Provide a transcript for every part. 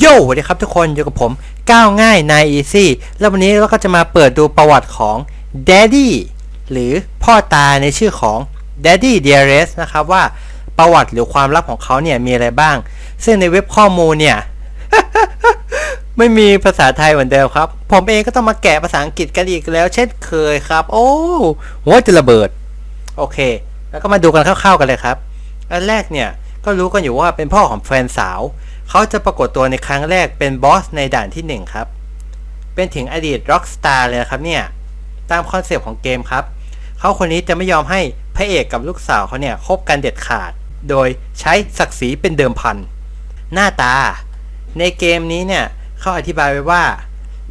โย่สวัสดีครับทุกคนอยู่กับผมก้าวง่ายนายอีซี่แล้ววันนี้เราก็จะมาเปิดดูประวัติของ Daddy หรือพ่อตาในชื่อของ Daddy Dearest นะครับว่าประวัติหรือความลับของเขาเนี่ยมีอะไรบ้าง ซึ่งในเว็บข้อมูลเนี่ย ไม่มีภาษาไทยเหมือนเดิมครับ ผมเองก็ต้องมาแกะภาษาอังกฤษกันอีกแล้ว เช่นเคยครับ โอ้หัวจะระเบิด โอเค แล้วก็มาดูกันคร่าวๆกันเลยครับ อันแรกเนี่ยก็รู้กันอยู่ว่าเป็นพ่อของแฟนสาว เขาจะปรากฏตัวในครั้งแรกเป็นบอสในด่านที่ 1 ครับ เป็นถึงอดีตร็อกสตาร์เลยนะครับเนี่ย ตามคอนเซปต์ของเกมครับ เขาคนนี้จะไม่ยอมให้พระเอกกับลูกสาวเขาเนี่ยคบกันเด็ดขาด โดยใช้ศักดิ์ศรีเป็นเดิมพัน หน้าตา ในเกมนี้เนี่ยเขาอธิบายไว้ว่า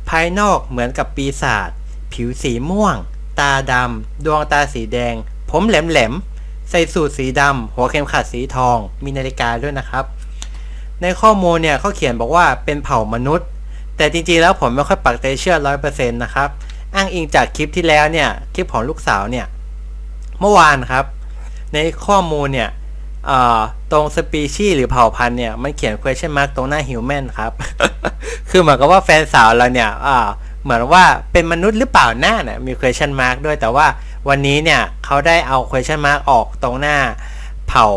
ภายนอกเหมือนกับปีศาจ ผิวสีม่วง ตาดำ ดวงตาสีแดง ผมแหลมๆ ใส่สูทสีดำ หัวเข็มขัดสีทอง มีนาฬิกาด้วยนะครับ ในข้อมูลเนี่ยเขาเขียนบอกว่าเป็นเผ่ามนุษย์ แต่จริงๆแล้วผมไม่ค่อยปักใจเชื่อร้อยเปอร์เซ็นต์นะครับอ้างอิงจากคลิปที่แล้วเนี่ยคลิปของลูกสาวเนี่ยเมื่อวานครับ ในข้อมูลเนี่ยตรงสปีชีส์หรือเผ่าพันธุ์เนี่ยมันเขียน question mark ตรงหน้า human ครับ คือเหมือนกับว่าแฟนสาวเราเนี่ยเหมือนว่าเป็นมนุษย์หรือเปล่าหน้าเนี่ยมี question mark ด้วยแต่ว่าวันนี้เนี่ยเขาได้เอา question mark ออกตรงหน้าเผ่า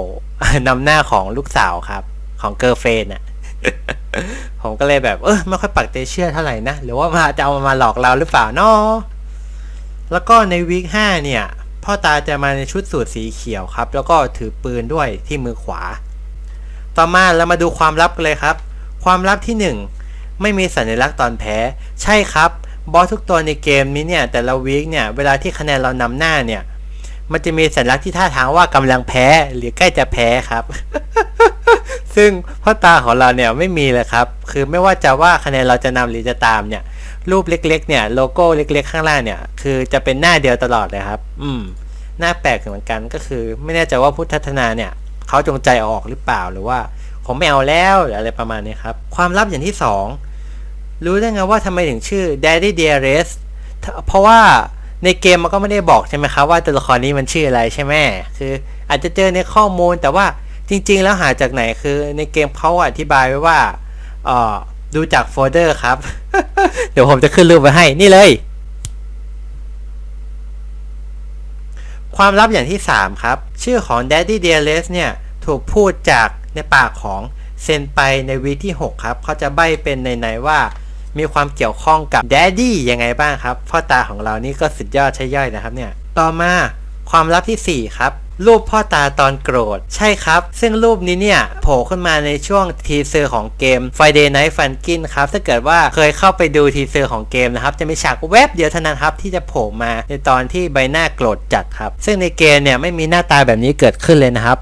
นำหน้าของลูกสาวครับ ของเกอร์เฟนอะ ผมก็เลยแบบ เออไม่ค่อยปักใจเชื่อเท่าไหร่นะ หรือว่ามาจะเอามาหลอกเราหรือเปล่าเนาะแล้วก็ในวีค5เนี่ย พ่อตาจะมาในชุดสูทสีเขียวครับ แล้วก็ถือปืนด้วยที่มือขวา ต่อมาเรามาดูความลับกันเลยครับ ความลับที่ 1 ไม่มีสัญลักษณ์ตอนแพ้ ใช่ครับบอสทุกตัวในเกมนี้เนี่ยแต่ละวีคเนี่ยเวลาที่คะแนนเรานำหน้าเนี่ยมันจะมีสัญลักษณ์ที่ท่าทางว่ากำลังแพ้หรือใกล้จะแพ้ครับ ซึ่งพ่อตาของเราเนี่ยไม่มีเลยครับ คือไม่ว่าจะว่าคะแนนเราจะนำหรือจะตามเนี่ย รูปเล็ก ๆ เนี่ยโลโก้เล็ก ๆ ข้างล่างเนี่ย คือจะเป็นหน้าเดียวตลอดเลยครับ อืม หน้าแปลกเหมือนกันก็คือ ไม่แน่ใจว่าพุทธทนาเนี่ยเขาจงใจออกหรือเปล่าหรือว่าผมไม่เอาแล้วหรืออะไรประมาณนี้ครับ ความลับอย่างที่สองรู้ได้ไงว่าทำไมถึงชื่อ Daddy Dearest เพราะว่าในเกมมันก็ไม่ได้บอกใช่ไหมครับว่าตัวละครนี้มันชื่ออะไรใช่ไหมคืออาจจะเจอในข้อมูลแต่ว่า จริงๆ แล้วหาจากไหนคือในเกมเขาอธิบายไว้ว่าเออดูจากโฟลเดอร์ครับ เดี๋ยวผมจะขึ้นรูปไว้ให้นี่เลย ความลับอย่างที่ 3 ครับ ชื่อของ Daddy Dearest เนี่ย ถูกพูดจากในปากของเซนไปในวีที่ 6 ครับ เขาจะใบ้เป็นในๆว่ามีความเกี่ยวข้องกับ Daddy ยังไงบ้างครับ พ่อตาของเรานี่ก็สุดยอดใช่ย่อยนะครับเนี่ย ต่อมาความลับทีสี่4 ครับ รูปพ่อตาตอนโกรธ ใช่ครับ ซึ่งรูปนี้เนี่ยโผล่ขึ้นมาในช่วงทีเซอร์ของเกม Friday Night Funkin ครับ ถ้าเกิดว่าเคยเข้าไปดูทีเซอร์ของเกมนะครับ จะมีฉากแวบเดียวเท่านั้นครับ ที่จะโผล่มาในตอนที่ใบหน้าโกรธจัดครับ ซึ่งในเกมเนี่ยไม่มีหน้าตาแบบนี้เกิดขึ้นเลยนะครับ